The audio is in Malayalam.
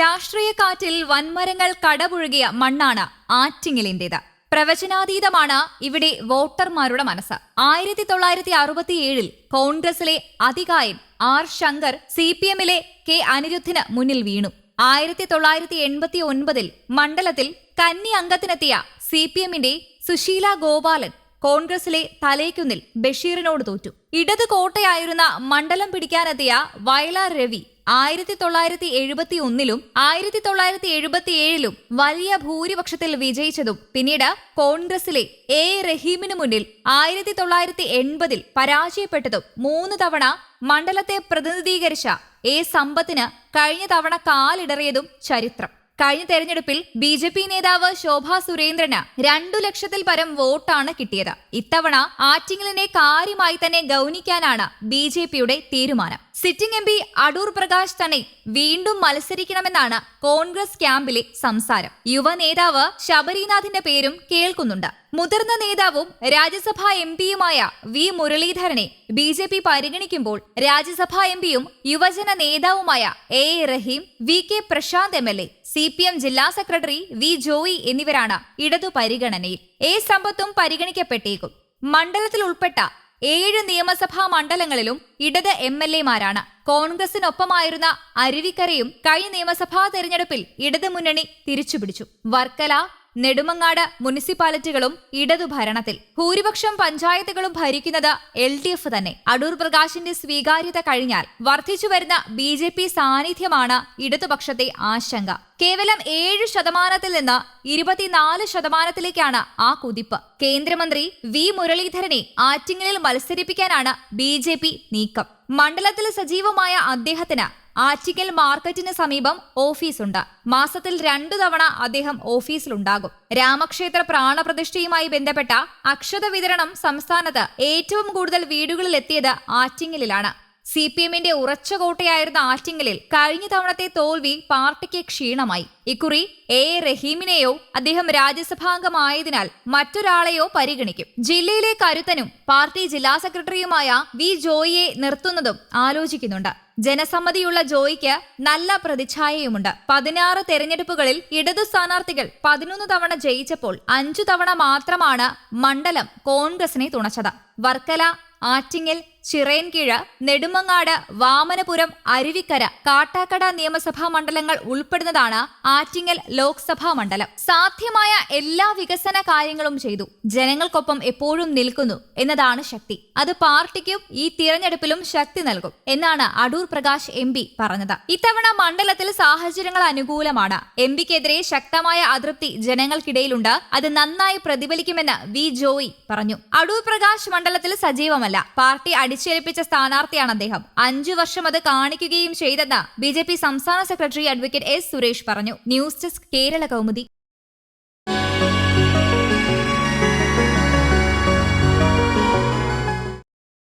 രാഷ്ട്രീയ കാറ്റിൽ വൻമരങ്ങൾ കടപുഴകിയ മണ്ണാണ് ആറ്റിങ്ങലിന്റേത്. പ്രവചനാതീതമാണ് ഇവിടെ വോട്ടർമാരുടെ മനസ്സ്. ആയിരത്തി തൊള്ളായിരത്തി അറുപത്തിയേഴിൽ കോൺഗ്രസിലെ അതികായൻ ആർ ശങ്കർ സി പി എമ്മിലെ കെ അനിരുദ്ധിന് മുന്നിൽ വീണു. ആയിരത്തി തൊള്ളായിരത്തി എൺപത്തി ഒൻപതിൽ മണ്ഡലത്തിൽ കന്നി അംഗത്തിനെത്തിയ സി പി എമ്മിന്റെ സുശീല ഗോപാലൻ കോൺഗ്രസിലെ തലേക്കുന്നിൽ ബഷീറിനോട് തോറ്റു. ഇടത് കോട്ടയായിരുന്ന മണ്ഡലം പിടിക്കാനെത്തിയ വയലാർ രവി ആയിരത്തി തൊള്ളായിരത്തി എഴുപത്തി ഒന്നിലും ആയിരത്തി തൊള്ളായിരത്തി എഴുപത്തി ഏഴിലും വലിയ ഭൂരിപക്ഷത്തിൽ വിജയിച്ചതും പിന്നീട് കോൺഗ്രസിലെ എ റഹീമിനു മുന്നിൽ ആയിരത്തി തൊള്ളായിരത്തി എൺപതിൽ പരാജയപ്പെട്ടതും മൂന്ന് തവണ മണ്ഡലത്തെ പ്രതിനിധീകരിച്ച എ സമ്പത്തിന് കഴിഞ്ഞ തവണ കാലിടറിയതും ചരിത്രം. കഴിഞ്ഞ തെരഞ്ഞെടുപ്പിൽ ബി ജെ പി നേതാവ് ശോഭാ സുരേന്ദ്രന് രണ്ടു ലക്ഷത്തിൽ പരം വോട്ടാണ് കിട്ടിയത്. ഇത്തവണ ആറ്റിങ്ങലിനെ കാര്യമായി തന്നെ ഗൗനിക്കാനാണ് ബി ജെ പിയുടെ തീരുമാനം. Sitting M P Adoor Prakash തന്നെ വീണ്ടും മത്സരിക്കണമെന്നാണ് കോൺഗ്രസ് ക്യാമ്പിലെ സംസാരം. യുവ നേതാവ് ശബരിനാഥിന്റെ പേരും കേൾക്കുന്നുണ്ട്. മുതിർന്ന നേതാവും രാജ്യസഭാ എം പിയുമായ വി മുരളീധരനെ ബി ജെ പി പരിഗണിക്കുമ്പോൾ രാജ്യസഭാ എം പിയും യുവജന നേതാവുമായ A Rahim V K Prashanth M L A C P M ജില്ലാ സെക്രട്ടറി വി ജോയി എന്നിവരാണ് ഇടതു പരിഗണനയിൽ. എ സമ്പത്തും പരിഗണിക്കപ്പെട്ടേക്കും. മണ്ഡലത്തിൽ ഉൾപ്പെട്ട ഏഴ് നിയമസഭാ മണ്ഡലങ്ങളിലും ഇടത് എം എൽ എമാരാണ്. കോൺഗ്രസിനൊപ്പമായിരുന്ന അരുവിക്കരയും കഴിഞ്ഞ നിയമസഭാ തെരഞ്ഞെടുപ്പിൽ ഇടതു മുന്നണി തിരിച്ചുപിടിച്ചു. വർക്കല നെടുമങ്ങാട് മുനിസിപ്പാലിറ്റികളും ഇടതു ഭരണത്തിൽ. ഭൂരിപക്ഷം പഞ്ചായത്തുകളും ഭരിക്കുന്നത് എൽ ഡി എഫ് തന്നെ. അടൂർ പ്രകാശിന്റെ സ്വീകാര്യത കഴിഞ്ഞാൽ വർദ്ധിച്ചു വരുന്ന ബി ജെ പി സാന്നിധ്യമാണ് ഇടതുപക്ഷത്തെ ആശങ്ക. കേവലം ഏഴ് ശതമാനത്തിൽ നിന്ന് ഇരുപത്തിനാല് ശതമാനത്തിലേക്കാണ് ആ കുതിപ്പ്. കേന്ദ്രമന്ത്രി വി മുരളീധരനെ ആറ്റിങ്ങലിൽ മത്സരിപ്പിക്കാനാണ് ബി ജെ പി നീക്കം. മണ്ഡലത്തിൽ സജീവമായ അദ്ദേഹത്തിന് ആറ്റിങ്ങൽ മാർക്കറ്റിന് സമീപം ഓഫീസുണ്ട്. മാസത്തിൽ രണ്ടു തവണ അദ്ദേഹം ഓഫീസിലുണ്ടാകും. രാമക്ഷേത്ര പ്രാണപ്രതിഷ്ഠയുമായി ബന്ധപ്പെട്ട അക്ഷത വിതരണം സംസ്ഥാനത്ത് ഏറ്റവും കൂടുതൽ വീടുകളിൽ എത്തിയത് ആറ്റിങ്ങലിലാണ്. സി പി എമ്മിന്റെ ഉറച്ച കോട്ടയായിരുന്ന ആറ്റിങ്ങലിൽ കഴിഞ്ഞ തവണത്തെ തോൽവി പാർട്ടിക്ക് ക്ഷീണമായി. ഇക്കുറി എ. റഹീമിനെയോ അദ്ദേഹം രാജ്യസഭാംഗമായതിനാൽ മറ്റൊരാളെയോ പരിഗണിക്കും. ജില്ലയിലെ കരുത്തനും പാർട്ടി ജില്ലാ സെക്രട്ടറിയുമായ വി. ജോയിയെ നിർത്തുന്നതും ആലോചിക്കുന്നുണ്ട്. ജനസമ്മതിയുള്ള ജോയിക്ക് നല്ല പ്രതിച്ഛായയുമുണ്ട്. പതിനാറ് തെരഞ്ഞെടുപ്പുകളിൽ ഇടതു സ്ഥാനാർത്ഥികൾ പതിനൊന്ന് തവണ ജയിച്ചപ്പോൾ അഞ്ചു തവണ മാത്രമാണ് മണ്ഡലം കോൺഗ്രസിനെ തുണച്ചത്. വർക്കല ആറ്റിങ്ങൽ ചിറയൻകീഴ് നെടുമങ്ങാട് വാമനപുരം അരുവിക്കര കാട്ടാക്കട നിയമസഭാ മണ്ഡലങ്ങൾ ഉൾപ്പെടുന്നതാണ് ആറ്റിങ്ങൽ ലോക്സഭാ മണ്ഡലം. സാധ്യമായ എല്ലാ വികസന കാര്യങ്ങളും ചെയ്തു. ജനങ്ങൾക്കൊപ്പം എപ്പോഴും നിൽക്കുന്നു എന്നതാണ് ശക്തി. അത് പാർട്ടിക്കും ഈ തിരഞ്ഞെടുപ്പിലും ശക്തി നൽകും എന്നാണ് അടൂർ പ്രകാശ് എം പി പറഞ്ഞത്. ഇത്തവണ മണ്ഡലത്തിൽ സാഹചര്യങ്ങൾ അനുകൂലമാണ്. എം പിക്കെതിരെ ശക്തമായ അതൃപ്തി ജനങ്ങൾക്കിടയിലുണ്ട്. അത് നന്നായി പ്രതിഫലിക്കുമെന്ന് വി ജോയി പറഞ്ഞു. അടൂർ പ്രകാശ് മണ്ഡലത്തിൽ സജീവമല്ല. പാർട്ടി അടിച്ചേൽപ്പിച്ച സ്ഥാനാർത്ഥിയാണ് അദ്ദേഹം. അഞ്ചു വർഷം അത് കാണിക്കുകയും ചെയ്തെന്ന് ബി സംസ്ഥാന സെക്രട്ടറി അഡ്വക്കേറ്റ് എസ് സുരേഷ് പറഞ്ഞു. News desk Kerala Kaumudi.